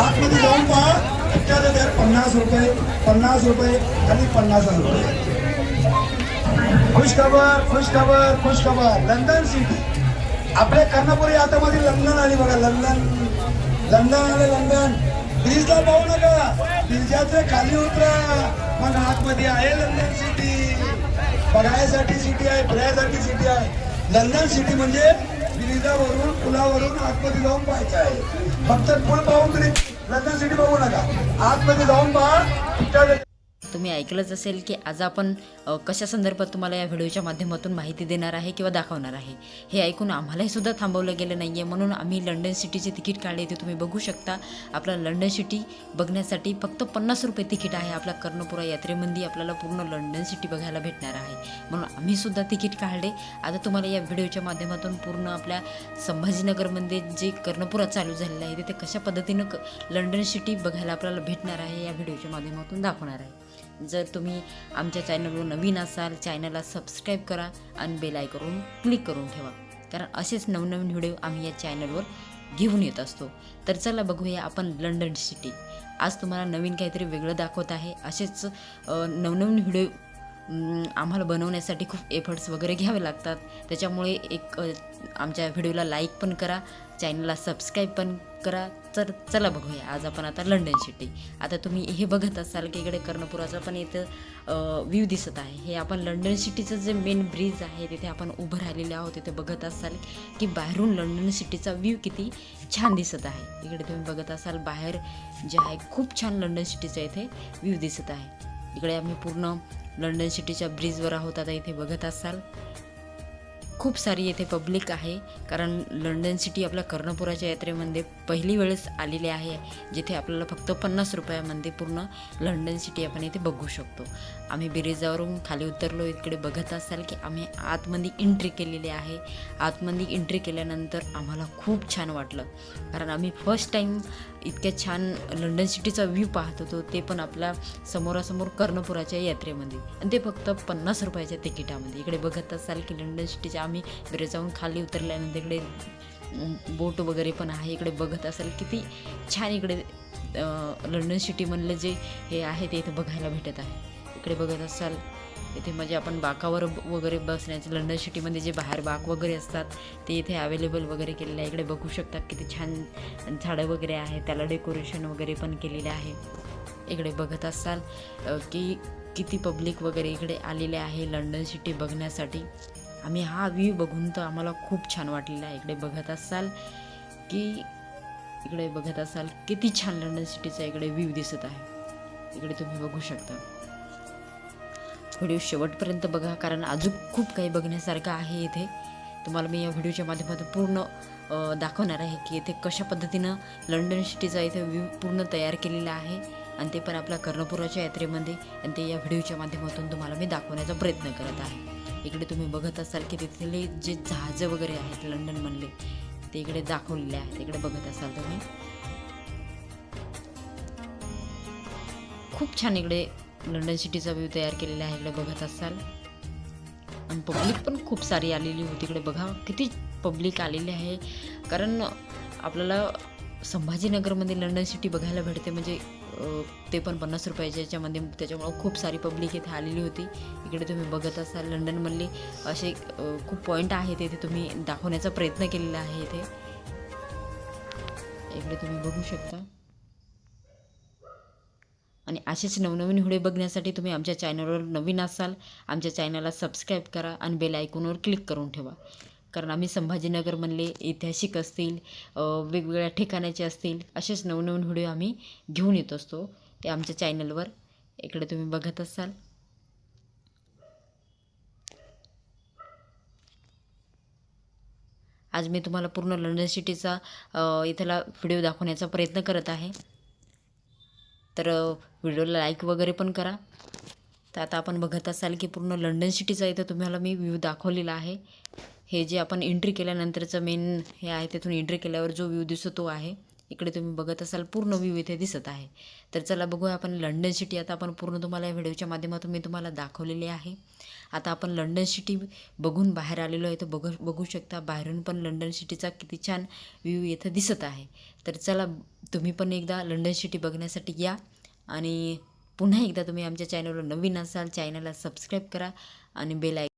आतमध्ये जाऊन पहा त्याचा दर पन्नास रुपये पन्नास रुपये आणि पन्नास रुपये. खुश खबर खुश खबर खुश खबर. लंडन सिटी आपल्या कर्णापुरी आता मध्ये लंडन आली बघा लंडन. लंडन आलं लंडन. ब्रिजला पाहू नका. ब्रिजाच्या खाली उतरा. मग आतमध्ये आहे लंडन सिटी बघायसाठी सिटी आहे फिरायसाठी सिटी आहे. लंडन सिटी म्हणजे ब्रिजावरून पुलावरून आतमध्ये जाऊन पाहायचं आहे. फक्त पूल लंडन सिटी बघू नका. आतमध्ये जाऊन पहा. तुमच्या ऐकलंच असेल की आज आपण कशा संदर्भात तुम्हाला या व्हिडिओच्या माध्यमातून माहिती देणार आहे किंवा दाखवणार आहे? हे ऐकून आम्हालाही सुद्धा थांबवलं गेलं नाही आहे म्हणून आम्ही लंडन सिटीचे तिकीट काढले ते तुम्ही बघू शकता आपला लंडन सिटी बघण्यासाठी फक्त पन्नास रुपये तिकीट आहे आपल्या कर्णपुरा यात्रेमध्ये आपल्याला पूर्ण लंडन सिटी बघायला भेटणार आहे. म्हणून आम्ही सुद्धा तिकीट काढले. आता तुम्हाला या व्हिडिओच्या माध्यमातून पूर्ण आपल्या संभाजीनगरमध्ये जे कर्णपुरा चालू झालेलं आहे तिथे कशा पद्धतीनं क लंडन सिटी बघायला आपल्याला भेटणार आहे या व्हिडिओच्या माध्यमातून दाखवणार आहे. जर तुम्ही आमच्या चॅनलवर नवीन असाल चॅनलला सबस्क्राईब करा आणि बेल आयकॉन क्लिक करून ठेवा. कारण असेच नवनवीन व्हिडिओ आम्ही या चॅनलवर घेऊन येत असतो. तर चला बघूया आपण लंडन सिटी आज तुम्हाला नवीन काहीतरी वेगळं दाखवत आहे. असेच नवनवीन व्हिडिओ आम्हाला बनवण्यासाठी खूप एफर्ट्स वगैरे घ्यावे लागतात. त्याच्यामुळे एक आमच्या व्हिडिओला लाईक पण करा चॅनलला सबस्क्राईब पण करा. तर चला बघूया आज आपण आता लंडन सिटी आता तुम्ही हे बघत असाल की इकडे कर्णपुराचा पण इथं व्ह्यू दिसत आहे. हे आपण लंडन सिटीचं जे मेन ब्रिज आहे तिथे आपण उभं राहिलेले आहोत तिथे बघत असाल की बाहेरून लंडन सिटीचा व्ह्यू किती छान दिसत आहे. इकडे तुम्ही बघत असाल बाहेर जे आहे खूप छान लंडन सिटीचा इथे व्ह्यू दिसत आहे. इकडे आम्ही पूर्ण लंडन सिटीच्या ब्रिजवर आहोत. आता इथे बघत असाल. खूप सारी येथे पब्लिक आहे. कारण लंडन सिटी आपल्या कर्णपुराच्या यात्रेमध्ये पहिली वेळेस आलेली आहे. जिथे आपल्याला फक्त पन्नास रुपयामध्ये पूर्ण लंडन सिटी आपण इथे बघू शकतो. आम्ही ब्रिजावरून खाली उतरलो. इकडे बघत असाल की आम्ही आतमध्ये एंट्री केलेली आहे. आतमध्ये एंट्री केल्यानंतर आम्हाला खूप छान वाटलं. कारण आम्ही फर्स्ट टाईम इतक्या छान लंडन सिटीचा व्ह्यू पाहत होतो ते पण आपल्या समोरासमोर कर्णपुराच्या यात्रेमध्ये. आणि ते फक्त पन्नास रुपयाच्या तिकिटामध्ये. इकडे बघत असाल की लंडन सिटीच्या आम्ही ब्रिजावरून खाली उतरल्यानंतर इकडे बोट वगैरे पण आहे. इकडे बघत असाल किती छान इकडे लंडन सिटीमधलं जे हे आहे ते इथे बघायला भेटत आहे. इकडे बघत असाल इथे म्हणजे आपण बाकावर ब- वगैरे बसण्याचे लंडन सिटीमध्ये जे बाहेर बाग वगैरे असतात ते इथे अवेलेबल वगैरे केलेले आहे. इकडे बघू शकता किती छान झाडं वगैरे आहे त्याला डेकोरेशन वगैरे पण केलेले आहे. इकडे बघत असाल की किती पब्लिक वगैरे इकडे आलेले आहे लंडन सिटी बघण्यासाठी. आम्ही हा व्ह्यू बघून तर आम्हाला खूप छान वाटलेला आहे. इकडे बघत असाल की इकडे बघत असाल किती छान लंडन सिटीचा इकडे व्ह्यू दिसत आहे. इकडे तुम्ही बघू शकता. व्हिडिओ शेवटपर्यंत बघा कारण अजून खूप काही बघण्यासारखं आहे इथे. तुम्हाला मी या व्हिडिओच्या माध्यमातून पूर्ण दाखवणार आहे की इथे कशा पद्धतीनं लंडन सिटीचा इथे व्ह्यू पूर्ण तयार केलेला आहे आणि ते पण आपल्या कर्णपुराच्या यात्रेमध्ये आणि ते या व्हिडिओच्या माध्यमातून तुम्हाला मी दाखवण्याचा प्रयत्न करत आहे. इकडे तुम्ही बघत असाल की तिथले जे जहाजं वगैरे आहेत लंडनमधले ते इकडे दाखवलेले आहेत. इकडे बघत असाल तुम्ही. खूप छान इकडे लंडन सिटीचा व्ह्यू तयार केलेला आहे. इकडे बघत असाल. आणि पब्लिक पण खूप सारी आलेली होती. इकडे बघा किती पब्लिक आलेली आहे. कारण आपल्याला संभाजीनगरमध्ये लंडन सिटी बघायला भेटते. म्हणजे ते पण पन्नास रुपयाच्या याच्यामध्ये त्याच्यामुळं खूप सारी पब्लिक इथे आलेली होती. इकडे तुम्ही बघत असाल लंडनमधले असे खूप पॉईंट आहेत इथे. तुम्ही दाखवण्याचा प्रयत्न केलेला आहे इथे. इकडे तुम्ही बघू शकता. आणि असेच नवनवीन व्हिडिओ बघण्यासाठी तुम्ही आमच्या चॅनलवर नवीन असाल आमच्या चॅनलला सबस्क्राईब करा आणि बेल आयकॉनवर क्लिक करून ठेवा. कारण आम्ही संभाजीनगर म्हणले ऐतिहासिक असतील वेगवेगळ्या ठिकाणाचे असतील असेच नवनवीन व्हिडिओ आम्ही घेऊन येत असतो. ते आमच्या चॅनलवर इकडे तुम्ही बघत असाल. आज मी तुम्हाला पूर्ण लंडन सिटीचा इथला व्हिडिओ दाखवण्याचा प्रयत्न करत आहे. तर व्हिडिओला लाईक वगैरे पण करा. तर आता आपण बघत असाल की पूर्ण लंडन सिटीचा इथं तुम्हाला मी व्ह्यू दाखवलेला आहे. हे जे आपण एंट्री केल्यानंतरचं मेन हे आहे तिथून एंट्री केल्यावर जो व्ह्यू दिसतो तो आहे. इकडे तुम्ही बघत असाल पूर्ण व्ह्यू इथे दिसत आहे. तर चला बघूया आपण लंडन सिटी आता आपण पूर्ण तुम्हाला या व्हिडिओच्या माध्यमातून मी तुम्हाला दाखवलेली आहे. आता आपण लंडन सिटी बघून बाहेर आलेलो आहे तर बघू बघू शकता बाहेरून पण लंडन सिटीचा किती छान व्ह्यू इथं दिसत आहे. तर चला तुम्ही पण एकदा लंडन सिटी बघण्यासाठी या आणि पुन्हा एकदा तुम्ही आमच्या चॅनलवर नवीन असाल चॅनलला सबस्क्राईब करा आणि बेल आय